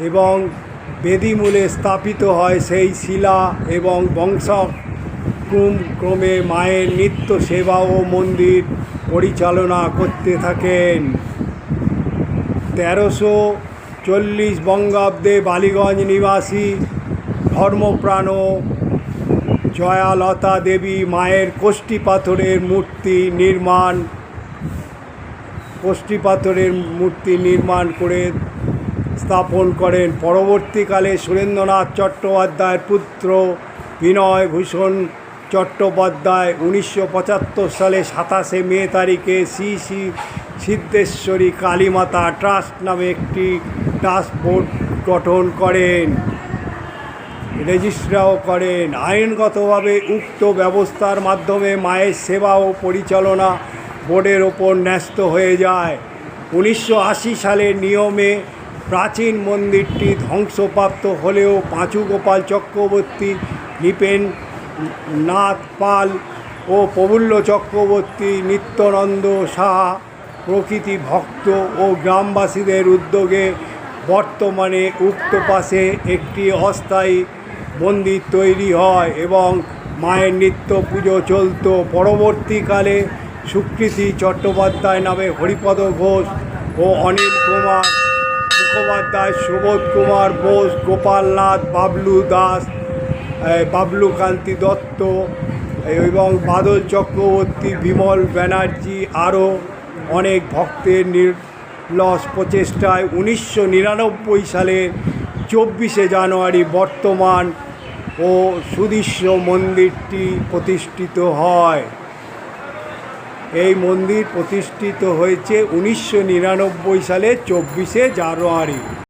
এবং বেদিমূলে স্থাপিত হয় সেই শিলা এবং বংশ ক্রমে মায়ের নিত্য সেবা ও মন্দির পরিচালনা করতে থাকেন। তেরোশো চল্লিশ বঙ্গাব্দে বালিগঞ্জ নিবাসী ধর্মপ্রাণ জয়ালতা দেবী মায়ের কোষ্ঠী পাথরের মূর্তি নির্মাণ, কোষ্ঠী পাথরের মূর্তি নির্মাণ করে স্থাপন করেন। পরবর্তীকালে সুরেন্দ্রনাথ চট্টোপাধ্যায়ের পুত্র বিনয় ভূষণ চট্টোপাধ্যায় উনিশশো পঁচাত্তর সালে সাতাশে মে তারিখে শ্রী শ্রী সিদ্ধেশ্বরী কালীমাতা ট্রাস্ট নামে একটি ট্রাস্ট বোর্ড গঠন করেন। রেজিস্ট্রাও করেন। আইনগতভাবে উক্ত ব্যবস্থার মাধ্যমে মায়ের সেবা ও পরিচালনা বোর্ডের ওপর ন্যস্ত হয়ে যায়। উনিশশো আশি সালের নিয়মে প্রাচীন মন্দিরটি ধ্বংসপ্রাপ্ত হলেও পাঁচুগোপাল চক্রবর্তী নৃপেন নাথ পাল ও প্রফুল্ল চক্রবর্তী, নিত্যানন্দ সাহা প্রকৃতি ভক্ত ও গ্রামবাসীদের উদ্যোগে বর্তমানে উক্ত পাশে একটি অস্থায়ী মন্দির তৈরি হয় এবং মায়ের নিত্য পুজো চলত। পরবর্তীকালে সুকৃতি চট্টোপাধ্যায় নামে হরিপদ ঘোষ ও অনিল কুমার মুখোপাধ্যায় সুবোধ কুমার বোস গোপালনাথ বাবলু দাস বাবলু কান্তি দত্ত এবং বাদল চক্রবর্তী, বিমল ব্যানার্জি আরও অনেক ভক্তের নির্লস প্রচেষ্টায় উনিশশো নিরানব্বই সালের চব্বিশে জানুয়ারি বর্তমান ও সুদৃশ্য মন্দিরটি প্রতিষ্ঠিত হয়। এই মন্দির প্রতিষ্ঠিত হয়েছে উনিশশো নিরানব্বই সালে চব্বিশে জানুয়ারি।